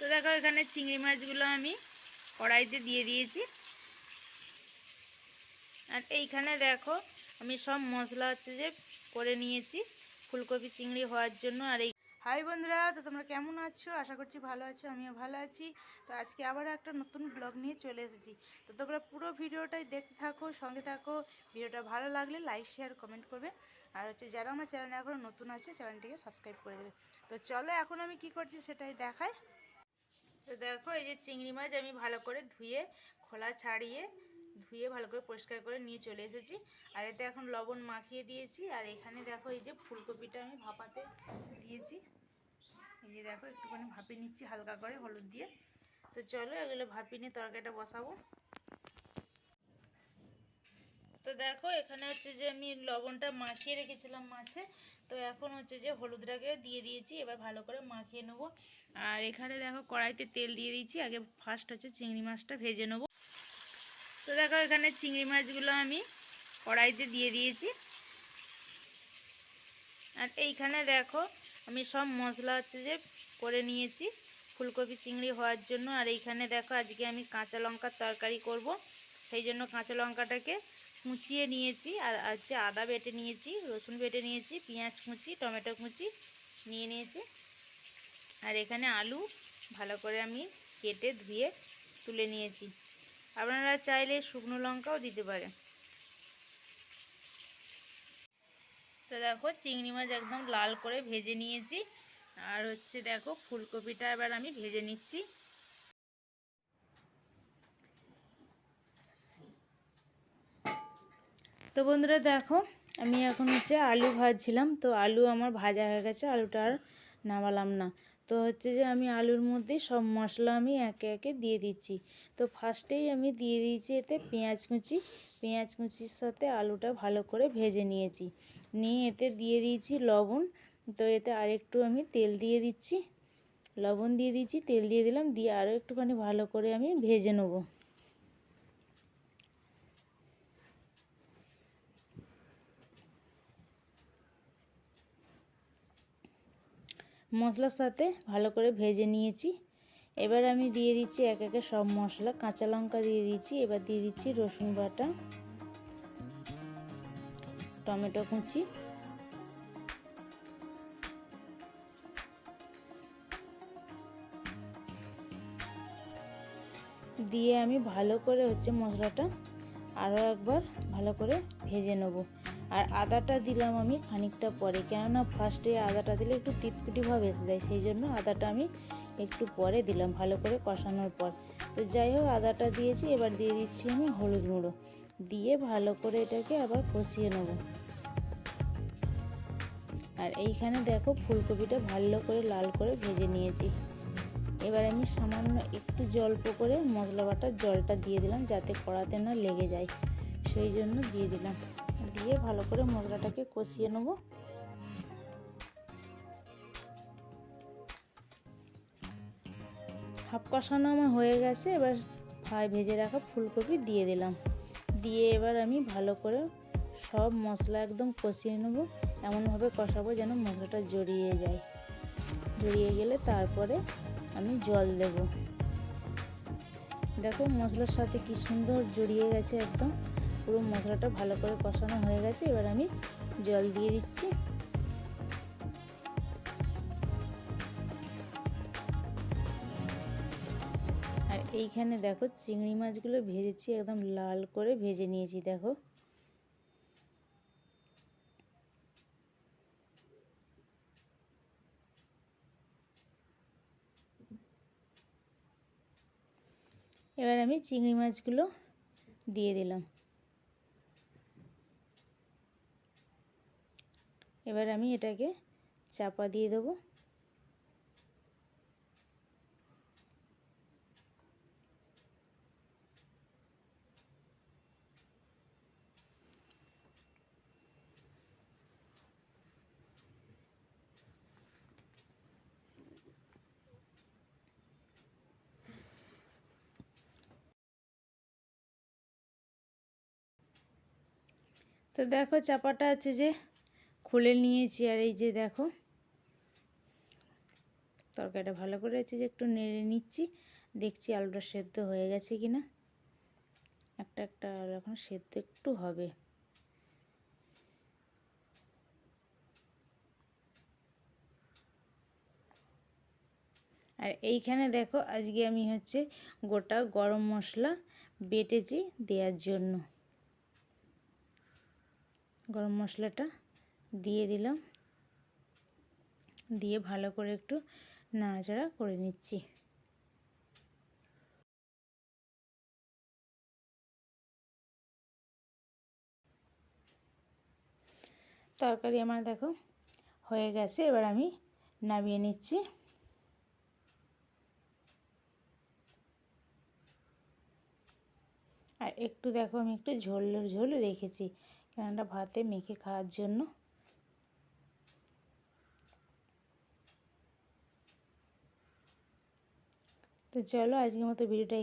তো দেখো এখানে চিংড়ি মাছগুলো আমি কড়াইতে দিয়ে দিয়েছি। আর এইখানে দেখো আমি সব মশলা হচ্ছে যে করে নিয়েছি ফুলকপি, চিংড়ি হওয়ার জন্য আর এই হাই বন্ধুরা, তো তোমরা কেমন আছো? আশা করছি ভালো আছো, আমিও ভালো আছি। তো আজকে আবার একটা নতুন ব্লগ নিয়ে চলে এসেছি। তো তোমরা পুরো ভিডিওটাই দেখতে থাকো, সঙ্গে থাকো। ভিডিওটা ভালো লাগলে লাইক, শেয়ার, কমেন্ট করবে। আর হচ্ছে যারা আমার চ্যানেলে এখনও নতুন আছে, চ্যানেলটিকে সাবস্ক্রাইব করে দেবে। তো চলো এখন আমি কি করছি সেটাই দেখাই। তো দেখো, এই যে চিংড়ি মাছ আমি ভালো করে ধুয়ে, খোলা ছাড়িয়ে ধুয়ে ভালো করে পরিষ্কার করে নিয়ে চলে এসেছি। আর এতে এখন লবণ মাখিয়ে দিয়েছি। আর এখানে দেখো, এই যে ফুলকপিটা আমি ভাপাতে দিয়েছি। এই যে দেখো, একটুখানি ভাপিয়ে নিচ্ছি হালকা করে হলুদ দিয়ে। তো চলো, এগুলো ভাপিয়ে নিয়ে তরকারিটা বসাবো। তো দেখো, এখানে হচ্ছে যে আমি লবণটা মাখিয়ে রেখেছিলাম মাছে। তো এখন হচ্ছে যে হলুদটাকে দিয়ে দিয়েছি, এবার ভালো করে মাখিয়ে নেব। আর এখানে দেখো, কড়াইতে তেল দিয়ে দিয়েছি, আগে ফার্স্ট হচ্ছে চিংড়ি মাছটা ভেজে নেব। তো দেখো, এখানে চিংড়ি মাছগুলো আমি কড়াইতে দিয়ে দিয়েছি। আর এইখানে দেখো, আমি সব মশলা হচ্ছে যে করে নিয়েছি, ফুলকপি চিংড়ি হওয়ার জন্য। আর এইখানে দেখো, আজকে আমি কাঁচা লঙ্কার তরকারি করব। সেই জন্য কাঁচা লঙ্কাটাকে কুচিয়ে নিয়েছি, আর হচ্ছে আদা বেটে নিয়েছি, রসুন বেটে নিয়েছি, পেঁয়াজ কুচি, টমেটো কুচি নিয়ে নিয়েছি। আর এখানে আলু ভালো করে আমি কেটে ধুয়ে তুলে নিয়েছি। আপনারা চাইলে শুকনো লঙ্কাও দিতে পারেন তো দেখো, চিংড়ি মাছ একদম লাল করে ভেজে নিয়েছি। আর হচ্ছে দেখো, ফুলকপিটা এবার আমি ভেজে নিচ্ছি। তো বন্ধুরা দেখো, আমি এখন হচ্ছে আলু ভাজছিলাম, তো আলু আমার ভাজা হয়ে গেছে, আলুটা আর নামালাম না। তো হচ্ছে যে আমি আলুর মধ্যে সব মশলা আমি একে একে দিয়ে দিচ্ছি। তো ফার্স্টেই আমি দিয়ে দিয়েছি এতে পেঁয়াজ কুচি, পেঁয়াজ কুচির সাথে আলুটা ভালো করে ভেজে নিয়েছি। নিয়ে এতে দিয়ে দিয়েছি লবণ, তো এতে আরেকটু আমি তেল দিয়ে দিচ্ছি। লবণ দিয়ে দিচ্ছি তেল দিয়ে দিলাম, দিয়ে আরও একটুখানি ভালো করে আমি ভেজে নেব। মশলার সাথে ভালো করে ভেজে নিয়েছি। এবার আমি দিয়ে দিচ্ছি এক একে সব মশলা। কাঁচা লঙ্কা দিয়ে দিচ্ছি, এবার দিয়ে দিচ্ছি রসুন বাটা, টমেটো কুচি। দিয়ে আমি ভালো করে হচ্ছে মশলাটা আরও একবার ভালো করে ভেজে নেব। আর আদাটা দিলাম আমি খানিকটা পরে, কেননা ফার্স্টে আদাটা দিলে একটু তিতকুটি এসে যায়, সেই জন্য আদাটা আমি একটু পরে দিলাম ভালো করে কষানোর পর। তো যাই হোক, আদাটা দিয়েছি, এবার দিয়ে দিচ্ছি আমি হলুদ গুঁড়ো। দিয়ে ভালো করে এটাকে আবার কষিয়ে নেব। আর এইখানে দেখো ফুলকপিটা ভালো করে লাল করে ভেজে নিয়েছি। এবার আমি সামান্য একটু জল্প করে মশলা বাটার জলটা দিয়ে দিলাম যাতে কড়াতে না লেগে যায়, সেই জন্য দিয়ে দিলাম। দিয়ে ভালো করে মশলাটাকে কষিয়ে নেব। হাফ কষানো আমার হয়ে গেছে, এবার ফ্রাই ভেজে রাখা ফুলকপি দিয়ে দিলাম। দিয়ে এবার আমি ভালো করে সব মশলা একদম কষিয়ে নেব, এমনভাবে কষাবো যেন মশলাটা জড়িয়ে যায়। জড়িয়ে গেলে তারপরে আমি জল দেব। দেখো মশলার সাথে কি সুন্দর জড়িয়ে গেছে একদম। পুরো মশলাটা ভালো করে কষানো হয়ে গেছে। এবার আমি জল দিয়ে দিচ্ছি। আর এইখানে দেখো চিংড়ি মাছগুলো ভেজেছি, একদম লাল করে ভেজে নিয়েছি, দেখো। এবার আমি চিংড়ি মাছগুলো দিয়ে দিলাম। এবার আমি এটাকে চাপা দিয়ে দেবো। তো দেখো চাপাটা আছে যে খুলে নিয়েছি আর এই যে দেখো, তরকারিটা ভালো করে হচ্ছে যে একটু নেড়ে নিচ্ছি, দেখছি আলুটা সেদ্ধ হয়ে গেছে কি না একটা একটা আলু এখন সেদ্ধ একটু হবে। আর এইখানে দেখো আজকে আমি হচ্ছে গোটা গরম মশলা বেটেছি দেওয়ার জন্য। গরম মশলাটা দিয়ে দিলাম। দিয়ে ভালো করে একটু নাড়াচাড়া করে নিচ্ছি। তরকারি আমার দেখো হয়ে গেছে, এবার আমি নামিয়ে নিচ্ছি। আর একটু দেখো আমি একটু ঝোল ঝোল রেখেছি, কেননা ভাতে মেখে খাওয়ার জন্য। তো চলো আজকের মতো ভিডিওটা